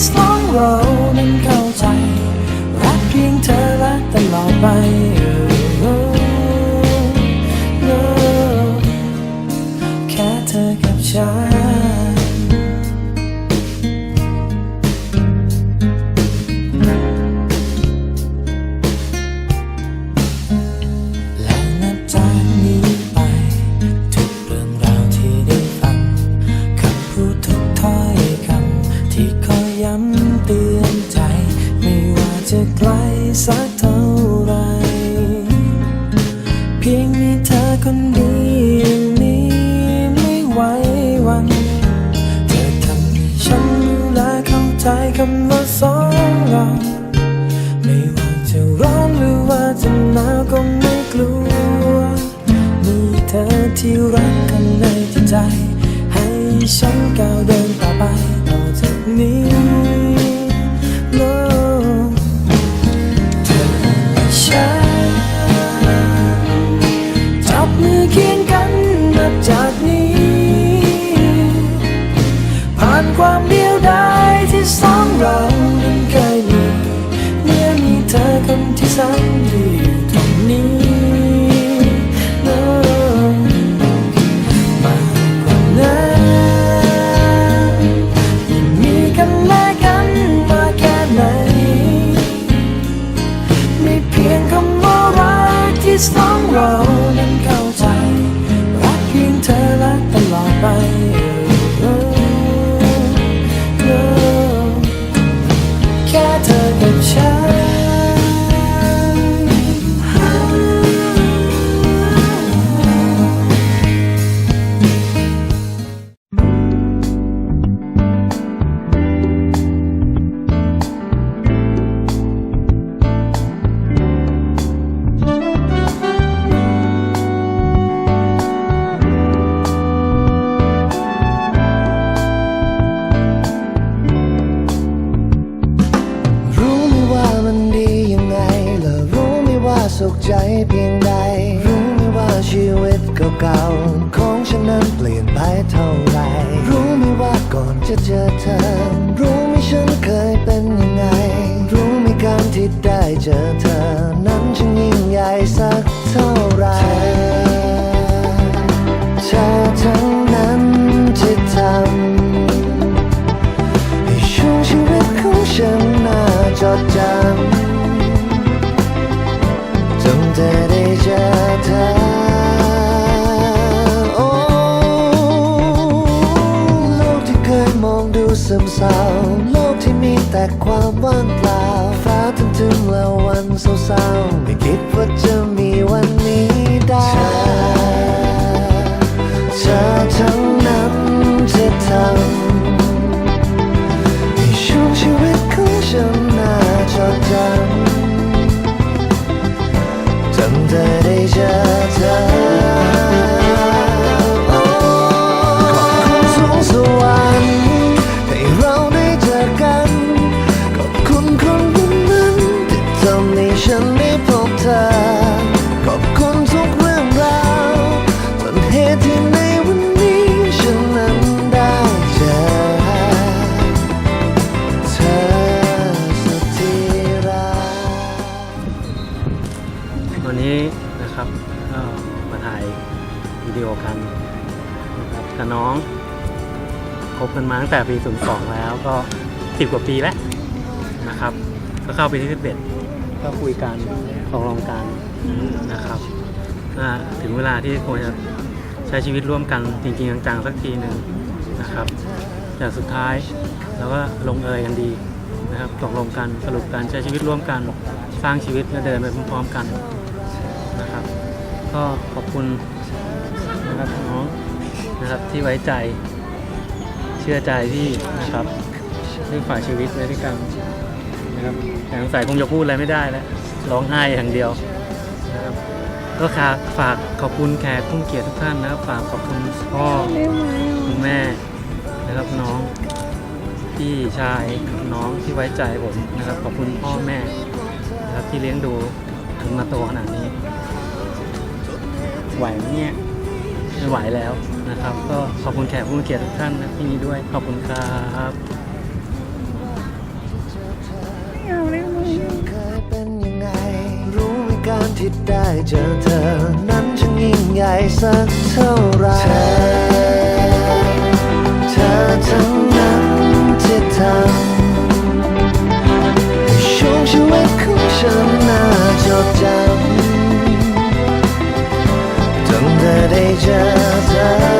this long road นั้นเข้าใจ รักเพียงเธอและตลอดไปแค่เธอกับฉัน จะไกลสักเท่าไร เพียงมีเธอคนเดียว ฉันอยู่ตรงนี้มากกว่านั้นยิ่งมีกันและกันมาแค่ไหนม่เพียงคำว่ารักที่สองเรา 摘片ึมเศร้าโลกที่มีแต่ความว่างเปล่าฟ้าทึมๆแล้ววันเศร้าๆไม่คิดว่าจะมีวันนี้ได้ กันนะคบกับน้องคบกันมาตั้งแต่ปี 02 แล้วก็ 10 กว่าปีแล้วนะครับ ก็เข้าไปที่11ก็คุยกันตกลงกันนะครับถึงเวลาที่ควรจะใช้ชีวิตร่วมกันจริงๆจังๆสักทีหนึ่งนะครับแต่สุดท้ายเราก็ลงเอยกันดีนะครับตกลงกันสรุปกันใช้ชีวิตร่วมกันสร้างชีวิตและเดินไปพร้อมๆกันนะครับ ก็ขอบคุณนะครับน้อง นะครับที่ไว้ใจเชื่อใจพี่นะครับที่อฝ่ากชีวิตไว้ด้วยกันนะครับแต่สงสัยคงจะพูดอะไรไม่ได้แล้วร้องไห้อย่างเดียวนะครับก็ฝากฝากขอบคุณแขกผู้เกียรติทุกท่านนะครับฝากขอบคุณพ่อคุณแม่นะครับน้องพี่ชายน้องที่ไว้ใจผมนะครับ ขอบคุณพ่อแม่นะครับที่เลี้ยงดูถึงมาโตขนาดนี้ ไหวไหมเนี่ยไม่ไหวแล้ว นะครับ ก็ขอบคุณแขกผู้มีเกียรติทุกท่านที่นี้ด้วยขอบคุณครับการที่ได้เจอเธอ นั้นช่างยิ่งใหญ่สักเท่าไรเธอทั้งนั้นที่ทำให้ช่วงชีวิตของฉันน่าจดจำตั้งแต่